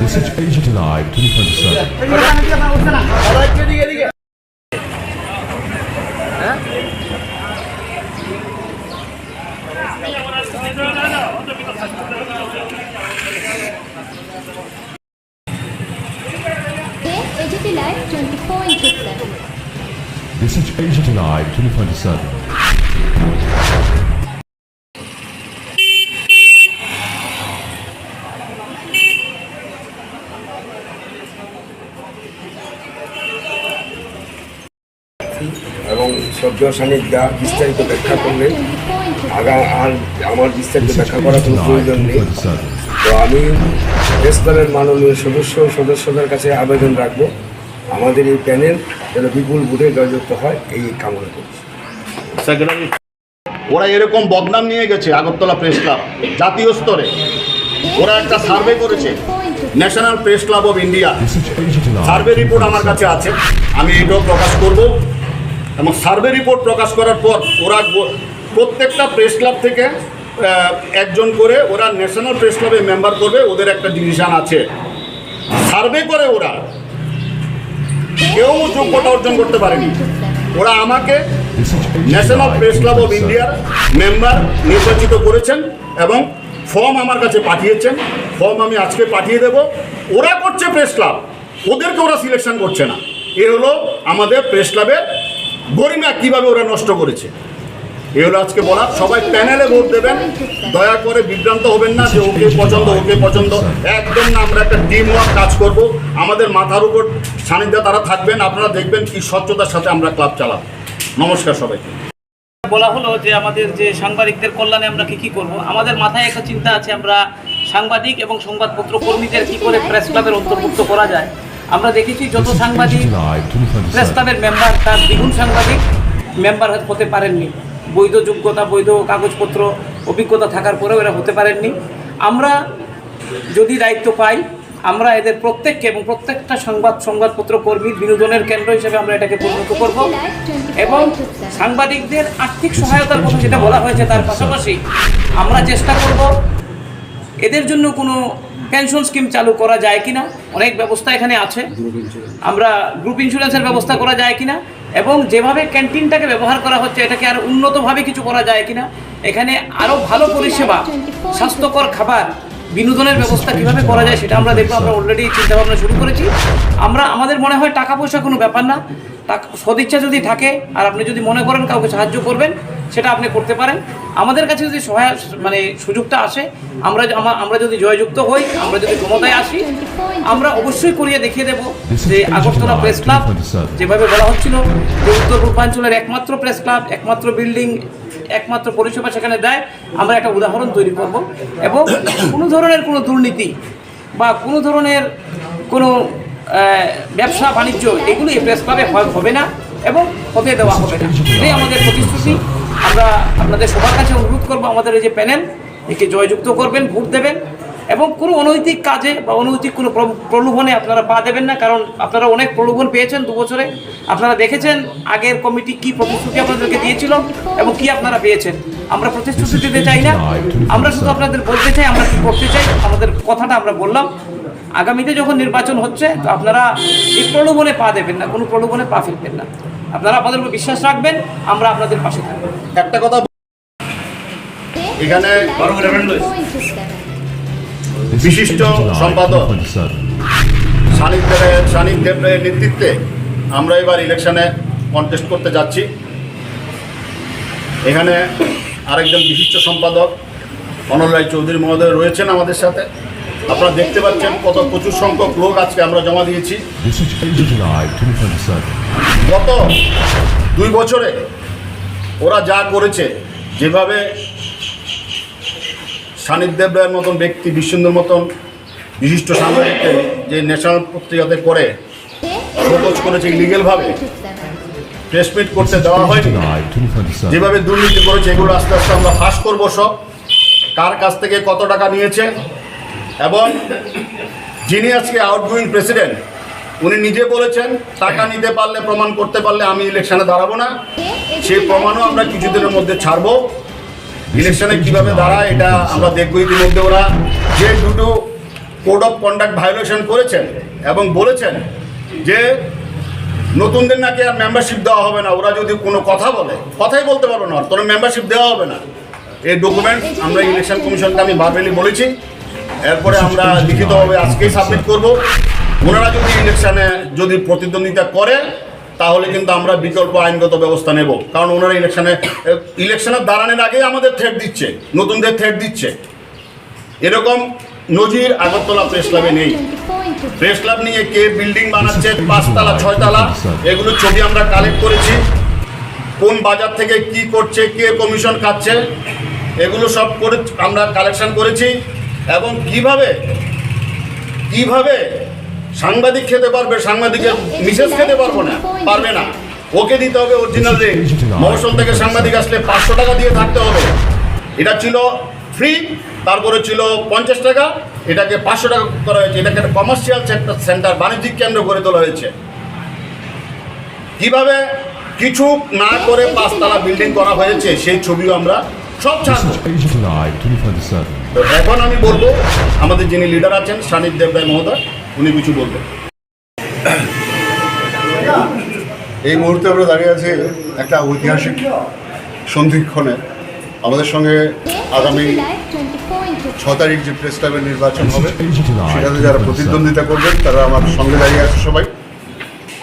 Message agent alive, 2027. Agent Alive 24 inches 2027. এবং সদ্য বিস্তারিত ব্যাখ্যা করলেন। 24 into 7. আগা আর আমার বিস্তারিত ব্যাখ্যা করার কোনো প্রয়োজন নেই। 2027. তো আমি প্রেস ক্লাবের মাননীয় সদস্য সদস্যদের কাছে আবেদন রাখব। আমাদের এই প্যানেল যেন বিপুল ভোটে জয়যুক্ত হয়, এই কামনা করছি। ওরা এরকম বদনাম নিয়ে গেছে আগরতলা প্রেস ক্লাব, জাতীয় স্তরে। ওরা একটা সার্ভে করেছে, National Press Club of India. Survey report আমার কাছে আছে, আমি এটাও প্রকাশ করব। এবং সার্ভে রিপোর্ট প্রকাশ করার পর ওরা প্রত্যেকটা প্রেস ক্লাব থেকে একজন করে ওরা ন্যাশনাল প্রেস ক্লাবে মেম্বার করবে, ওদের একটা ডিভিশন আছে। সার্ভে করে ওরা। কেউ যোগ্যতা অর্জন করতে পারেনি। ওরা আমাকে ন্যাশনাল প্রেস ক্লাব অফ ইন্ডিয়ার মেম্বার নির্বাচিত করেছেন এবং ফর্ম আমার কাছে পাঠিয়েছেন। ফর্ম আমি আজকে পাঠিয়ে দেব। ওরা করছে প্রেস ক্লাব। ওদেরকে ওরা সিলেকশন করছে না। এ হলো আমাদের প্রেস ক্লাবের গরিমা কীভাবে ওরা নষ্ট করেছে? এ হলো আজকে বলা। সবাই প্যানেলে ভোট দেবেন। দয়া করে বিভ্রান্ত হবেন না যে ওকে পছন্দ ওকে পছন্দ। একদম না, আমরা একটা টিম ওয়ার্ক কাজ করব। আমাদের মাথার উপর সান্নিধ্যে তারা থাকবেন। আপনারা দেখবেন কি স্বচ্ছতার সাথে আমরা ক্লাব চালাব। নমস্কার সবাইকে। বলা হলো যে আমাদের যে সাংবাদিকদের কল্যাণে আমরা কি কি করব? আমাদের মাথায় একটা চিন্তা আছে, আমরা সাংবাদিক এবং সংবাদপত্র কর্মীদের কি করে প্রেস ক্লাবের অন্তর্ভুক্ত করা যায়? আমরা দেখেছি যত সাংবাদিক প্রেস ক্লাবের মেম্বার তার দ্বিগুণ সাংবাদিক মেম্বার হতে পারেননি। বৈধ যোগ্যতা বৈধ কাগজপত্র অভিজ্ঞতা থাকার পরেও এরা হতে পারেননি। আমরা যদি দায়িত্ব পাই আমরা এদের প্রত্যেককে এবং প্রত্যেকটা সংবাদ সংবাদপত্র কর্মী বিনোদনের কেন্দ্র হিসেবে আমরা এটাকে পরিণত করব এবং সাংবাদিকদের আর্থিক সহায়তার কথা যেটা বলা হয়েছে তার পাশাপাশি আমরা চেষ্টা করব এদের জন্য কোনো পেনশন স্কিম চালু করা যায় কিনা? অনেক ব্যবস্থা এখানে আছে। আমরা গ্রুপ ইন্স্যুরেন্সের ব্যবস্থা করা যায় কিনা? এবং যেভাবে ক্যান্টিনটাকে ব্যবহার করা হচ্ছে এটাকে আরও উন্নতভাবে কিছু করা যায় কিনা? এখানে আরও ভালো পরিষেবা স্বাস্থ্যকর খাবার বিনোদনের ব্যবস্থা কীভাবে করা যায় সেটা আমরা দেখব। আমরা অলরেডি চিন্তাভাবনা শুরু করেছি। আমরা আমাদের মনে হয় টাকা পয়সা কোনো ব্যাপার না। সদিচ্ছা যদি থাকে আর আপনি যদি মনে করেন কাউকে সাহায্য করবেন সেটা আপনি করতে পারেন। আমাদের কাছে যদি সহায় মানে সুযোগটা আসে, আমরা আমরা যদি জয়যুক্ত হই, আমরা যদি ক্ষমতায় আসি, আমরা অবশ্যই করিয়ে দেখিয়ে দেব যে আগরতলা প্রেস ক্লাব যেভাবে বলা হচ্ছিল যে উত্তর পূর্বাঞ্চলের একমাত্র প্রেস ক্লাব, একমাত্র বিল্ডিং, একমাত্র পরিষেবা সেখানে দেয়, আমরা একটা উদাহরণ তৈরি করব। এবং কোনো ধরনের কোনো দুর্নীতি বা কোনো ধরনের কোনো ব্যবসা, বাণিজ্য, এগুলো এই প্রেস ক্লাবে হবে না এবং হতে দেওয়া হবে না। এটাই আমাদের প্রতিশ্রুতি। আমরা আপনাদের সবার কাছে অনুরোধ করব আমাদের এই যে প্যানেল, একে জয়যুক্ত করবেন, ভোট দেবেন এবং কোনো অনৈতিক কাজে বা অনৈতিক কোনো প্র- প্রলোভনে আপনারা পা দেবেন না, কারণ আপনারা অনেক প্রলোভন পেয়েছেন দু বছরে। আপনারা দেখেছেন আগের কমিটি কি প্রতিশ্রুতি আপনাদেরকে দিয়েছিল এবং কি আপনারা পেয়েছেন। আমরা প্রতিশ্রুতি দিতে চাই না। আমরা শুধু আপনাদের বলতে চাই, আমরা কি করতে চাই, আমাদের কথাটা আমরা বললাম। আগামীতে যখন নির্বাচন হচ্ছে, তো আপনারা এই প্রলোভনে পা দেবেন না, কোনো প্রলোভনে পা ফেলবেন না। আপনারা আমাদের উপর বিশ্বাস রাখবেন, আমরা আপনাদের পাশে থাকব একটা কথা এখানে বিশিষ্ট সম্পাদক। 2027. সানিধ্যের সানিধ্যের নেতৃত্বে আমরা এবার ইলেকশনে কন্টেস্ট করতে যাচ্ছি এখানে আরেকজন বিশিষ্ট সম্পাদক অনল রায় চৌধুরী মহোদয় রয়েছেন আমাদের সাথে আপনারা দেখতে পাচ্ছেন কত প্রচুর সংখ্যক লোক আজকে আমরা জমা দিয়েছি। This is Asia Live 2027. গত দুই বছরে ওরা যা করেছে যেভাবে সান্নিধ্যেব রায়ের মতন ব্যক্তি বিশ্বন্দর মতন বিশিষ্ট সাংবাদিককে যে ন্যাশনাল পত্রিকাতে করে শোকজ করেছে ইলিগেলভাবে প্রেস মিট করতে দেওয়া হয়নি। যেভাবে দুর্নীতি করেছে এগুলো আস্তে আস্তে আমরা ফাঁস করব সব। কার কাছ থেকে কত টাকা নিয়েছে এবং যিনি আজকে আউটগোয়িং প্রেসিডেন্ট উনি নিজে বলেছেন, টাকা নিতে পারলে, প্রমাণ করতে পারলে আমি ইলেকশনে দাঁড়াবো না। সেই প্রমাণও আমরা কিছুদিনের মধ্যে ছাড়বো। ইলেকশনে কীভাবে দাঁড়ায়, এটা আমরা দেখব ইতিমধ্যে ওরা। যে দুটো কোড অফ কন্ডাক্ট ভায়োলেশন করেছেন এবং বলেছেন যে নতুনদের নাকি আর মেম্বারশিপ দেওয়া হবে না, ওরা যদি কোনো কথা বলে, কথাই বলতে পারব না তোর মেম্বারশিপ দেওয়া হবে না। এই ডকুমেন্ট আমরা ইলেকশন কমিশনকে আমি ভার্বেলি বলেছি। এরপরে আমরা লিখিতভাবে আজকেই সাবমিট করব। ওনারা যদি ইলেকশানে যদি প্রতিদ্বন্দ্বিতা করে, তাহলে কিন্তু আমরা বিকল্প আইনগত ব্যবস্থা নেব। কারণ ওনারা ইলেকশানে ইলেকশনের দাঁড়ানোর আগেই আমাদের থ্রেট দিচ্ছে, নতুনদের থ্রেট দিচ্ছে। এরকম নজির আগরতলা প্রেস ক্লাবে নেই। 24 প্রেস ক্লাব নিয়ে কে বিল্ডিং বানাচ্ছে, পাঁচতলা, ছয়তলা, এগুলো ছবি আমরা কালেক্ট করেছি। কোন বাজার থেকে কি করছে, কে কমিশন খাচ্ছে, এগুলো সব করে আমরা কালেকশন করেছি। এবং কীভাবে কীভাবে সাংবাদিক খেতে পারবে সাংবাদিকের মিসেস খেতে পারব না পারবে না। ওকে দিতে হবে অরিজিনাল রেট মহসল থেকে সাংবাদিক আসলে পাঁচশো টাকা দিয়ে থাকতে হবে। এটা ছিল ফ্রি তারপরে ছিল পঞ্চাশ টাকা এটাকে পাঁচশো টাকা করা হয়েছে। এটাকে একটা কমার্শিয়াল সেক্টর সেন্টার বাণিজ্যিক কেন্দ্র গড়ে তোলা হয়েছে। কীভাবে কিছু না করে পাঁচতলা বিল্ডিং করা হয়েছে সেই ছবিও আমরা সব This ছাড়বো is Asia Tonight 2027. তো এখন আমি বলব, আমাদের যিনি লিডার আছেন সানিদ দেবরায় মহোদয়, উনি কিছু বলবেন এই মুহূর্তে আমরা দাঁড়িয়ে আছি একটা ঐতিহাসিক সন্ধিক্ষণে আমাদের সঙ্গে আগামী AGT Live 24 into ছ তারিখ যে প্রেস ক্লাবের নির্বাচন হবে, সেটাতে যারা প্রতিদ্বন্দ্বিতা করবেন, তারা আমার সঙ্গে দাঁড়িয়ে আছে সবাই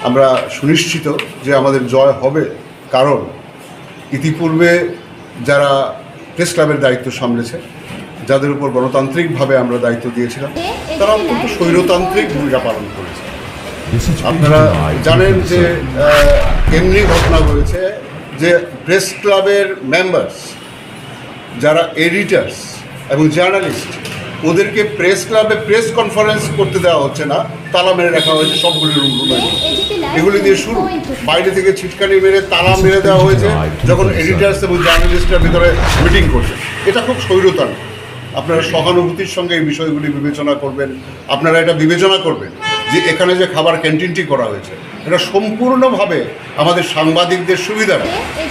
আমরা সুনিশ্চিত যে আমাদের জয় হবে, কারণ ইতিপূর্বে যারা প্রেস ক্লাবের দায়িত্ব সামলেছে যাদের উপর গণতান্ত্রিকভাবে আমরা দায়িত্ব দিয়েছিলাম তারা অত্যন্ত স্বৈরতান্ত্রিক ভূমিকা পালন করেছে। আপনারা জানেন যে এমনি ঘটনা হয়েছে যে প্রেস ক্লাবের মেম্বার্স যারা এডিটার্স এবং জার্নালিস্ট ওদেরকে প্রেস ক্লাবে প্রেস কনফারেন্স করতে দেওয়া হচ্ছে না, তালা মেরে রাখা হয়েছে সবগুলি রুম রুমে। এগুলি দিয়ে শুরু। বাইরে থেকে ছিটকানি মেরে তালা মেরে দেওয়া হয়েছে, যখন এডিটার্স এবং জার্নালিস্টরা ভিতরে মিটিং করছে। এটা খুব স্বৈরতার আপনারা সহানুভূতির সঙ্গে এই বিষয়গুলি বিবেচনা করবেন, আপনারা এটা বিবেচনা করবেন যে এখানে যে খাবার ক্যান্টিনটি করা হয়েছে, এটা সম্পূর্ণভাবে আমাদের সাংবাদিকদের সুবিধা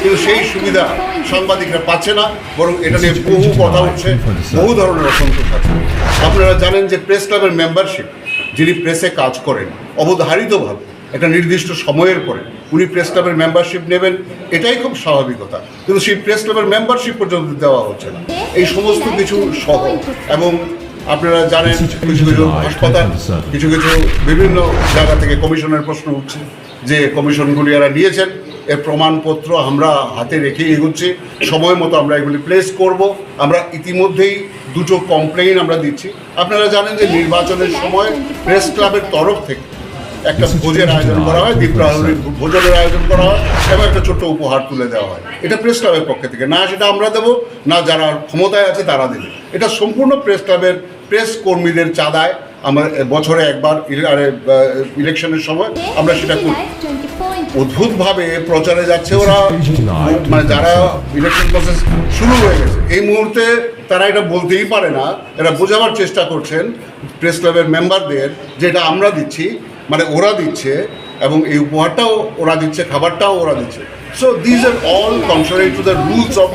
কিন্তু সেই সুবিধা সাংবাদিকরা পাচ্ছে না, বরং এটা নিয়ে বহু কথা উঠছে বহু ধরনের অসন্তোষ আছে। আপনারা জানেন যে প্রেস ক্লাবের মেম্বারশিপ যিনি প্রেসে কাজ করেন, অবধারিতভাবে একটা নির্দিষ্ট সময়ের পরে উনি প্রেস ক্লাবের মেম্বারশিপ নেবেন এটাই খুব স্বাভাবিকতা। কিন্তু সেই প্রেস ক্লাবের মেম্বারশিপ পর্যন্ত দেওয়া হচ্ছে না। এই সমস্ত কিছু সহ এবং আপনারা জানেন কিছু কিছু হাসপাতাল কিছু কিছু বিভিন্ন জায়গা থেকে কমিশনের প্রশ্ন উঠছে যে কমিশনগুলি এরা নিয়েছেন। এর প্রমাণপত্র আমরা হাতে রেখে এগোচ্ছি। সময় মতো আমরা এগুলি প্লেস করব। আমরা ইতিমধ্যেই দুটো কমপ্লেইন আমরা দিচ্ছি। আপনারা জানেন যে নির্বাচনের সময় প্রেস ক্লাবের তরফ থেকে একটা ভোজের আয়োজন করা হয় দীপ্রাহরীর ভোজনের আয়োজন করা হয় এবং একটা ছোট্ট উপহার তুলে দেওয়া হয়। এটা প্রেস ক্লাবের পক্ষ থেকে। না সেটা আমরা দেবো না যারা ক্ষমতায় আছে তারা দেবে। এটা সম্পূর্ণ প্রেস ক্লাবের প্রেস কর্মীদের চাঁদায় আমার বছরে একবার ইলেকশনের সময় আমরা সেটা করি। Live 24 into অদ্ভুতভাবে প্রচারে যাচ্ছে ওরা। মানে যারা ইলেকশন প্রসেস শুরু হয়ে গেছে এই মুহূর্তে তারা এটা বলতেই পারে না। এরা বোঝাবার চেষ্টা করছেন প্রেস ক্লাবের মেম্বারদের যে এটা আমরা দিচ্ছি মানে ওরা দিচ্ছে এবং এই উপহারটাও ওরা দিচ্ছে খাবারটাও ওরা দিচ্ছে so these are all contrary to the rules of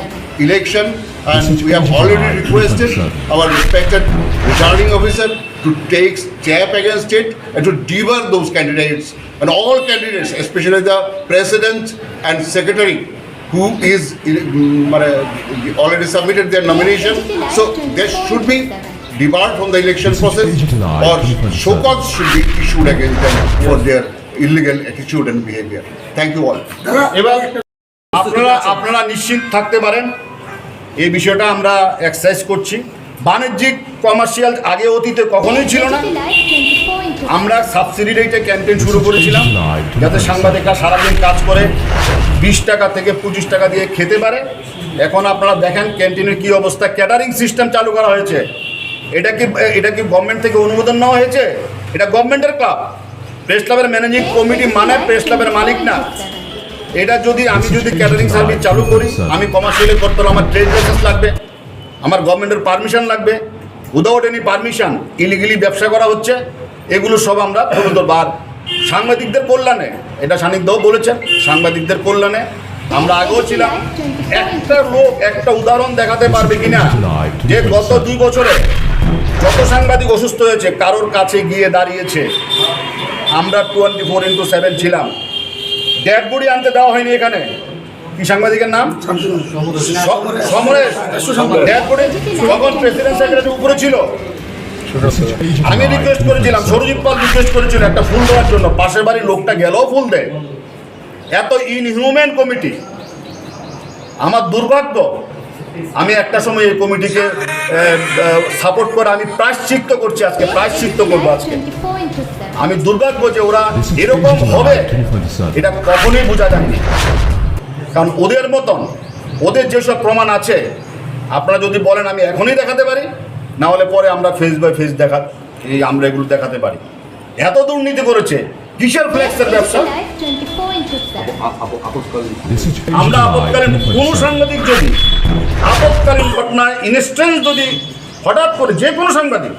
election and we have already requested our respected returning officer to take step against it and to debar those candidates and all candidates, especially the president and secretary who is mm, uh, already submitted their nomination. So there should be debarred from the election process or show cause should be issued against them for their illegal attitude and behavior. Thank you all. এবার আপনারা আপনারা নিশ্চিত থাকতে পারেন। এই বিষয়টা আমরা exercise করছি। বাণিজ্যিক কমার্শিয়াল আগে অতীতে কখনোই ছিল না। AGT Live 24 into আমরা সাবসিডি রেটে ক্যান্টিন শুরু করেছিলাম যাতে সাংবাদিকরা সারাদিন কাজ করে বিশ টাকা থেকে পঁচিশ টাকা দিয়ে খেতে পারে। এখন আপনারা দেখেন ক্যান্টিনের কি অবস্থা। ক্যাটারিং সিস্টেম চালু করা হয়েছে। এটা কি এটা কি গভর্নমেন্ট থেকে অনুমোদন নেওয়া হয়েছে? এটা গভর্নমেন্টের ক্লাব প্রেস ক্লাবের ম্যানেজিং কমিটি মানে প্রেস ক্লাবের মালিক না। এটা যদি আমি যদি ক্যাটারিং সার্ভিস চালু করি, আমি কমার্শিয়ালি করতে আমার ট্রেড লাইসেন্স লাগবে, আমার গভর্নমেন্টের পারমিশন লাগবে। উইদাউট এনি পারমিশন ইলিগেলি ব্যবসা করা হচ্ছে। এগুলো সব আমরা তুলে ধরবো সাংবাদিকদের কল্যাণে, এটা সান্নিধ্যও বলেছেন, সাংবাদিকদের কল্যাণে আমরা আগেও ছিলাম। একটা লোক একটা উদাহরণ দেখাতে পারবে কিনা? যে গত দুই বছরে যত সাংবাদিক অসুস্থ হয়েছে, কারোর কাছে গিয়ে দাঁড়িয়েছে, আমরা টোয়েন্টি ফোর ইন্টু সেভেন ছিলাম। ডেড বডি আনতে দেওয়া হয়নি এখানে। কি সাংবাদিকের নাম? সমরেশ। উপরে ছিল, আমি রিকোয়েস্ট করেছিলাম, সরজিৎ পাল রিকোয়েস্ট করেছিল একটা ফুল দেওয়ার জন্য, পাশের বাড়ির লোকটা গেলেও ফুল দেয়। এত ইনহিউম্যান কমিটি আমার দুর্ভাগ্য আমি একটা সময় এই কমিটিকে সাপোর্ট করে আমি প্রায়শ্চিত্ত করছি আজকে, প্রায়শ্চিত্ত করব আজকে। 24 into 7. আমি দুর্ভাগ্য যে ওরা এরকম হবে, এটা কখনোই বোঝা যায়নি। কারণ ওদের মতন, ওদের যেসব প্রমাণ আছে, আপনারা যদি বলেন আমি এখনই দেখাতে পারি, না হলে পরে আমরা ফেস বাই ফেস দেখা, এই আমরা এগুলো দেখাতে পারি। এত দুর্নীতি করেছে, কিসের ফ্লেক্সের ব্যবসা? আমরা আপৎকালীন কোনো সাংবাদিক যদি আপৎকালীন ঘটনায় ইনস্ট্যান্স যদি হঠাৎ করে যে কোনো সাংবাদিক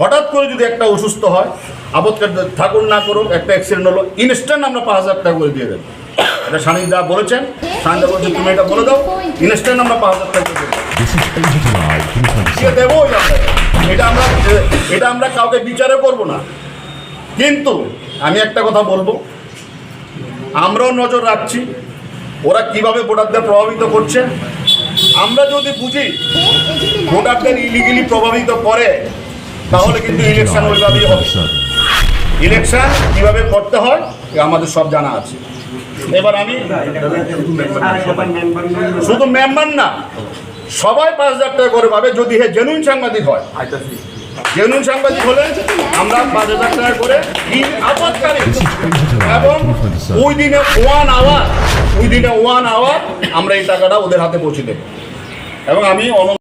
হঠাৎ করে যদি একটা অসুস্থ হয় আপৎকালীন ঠাকুর না করুক একটা অ্যাক্সিডেন্ট হলো ইনস্ট্যান্ট আমরা পাঁচ হাজার টাকা করে দিয়ে দেবো। এটা সানিক দা বলেছেন। সানিদা বলছেন তুমি এটা বলে দাও। ইনস্ট্যান্ট আমরা পাঁচ হাজার টাকা করে দিয়ে দেবো এটা আমরা এটা আমরা কাউকে বিচারে করব না। কিন্তু আমি একটা কথা বলব। আমরাও নজর রাখছি। ওরা কীভাবে ভোটারদের প্রভাবিত করছে? আমরা যদি বুঝি ভোটারদের ইলিগেলি প্রভাবিত করে, তাহলে কিন্তু ইলেকশন ওইভাবেই হবে। ইলেকশন কীভাবে করতে হয় আমাদের সব জানা আছে। এবার আমি শুধু মেম্বার না, সবাই পাঁচ হাজার টাকা করে পাবে যদি হে জেনুইন সাংবাদিক হয় জেনুইন সাংবাদিক হলে আমরা পাঁচ হাজার টাকা করে দিন আপাতকালীন এবং ওই দিনে ওয়ান আওয়ার ওই দিনে ওয়ান আওয়ার আমরা এই টাকাটা ওদের হাতে পৌঁছে দেবো। এবং আমি অন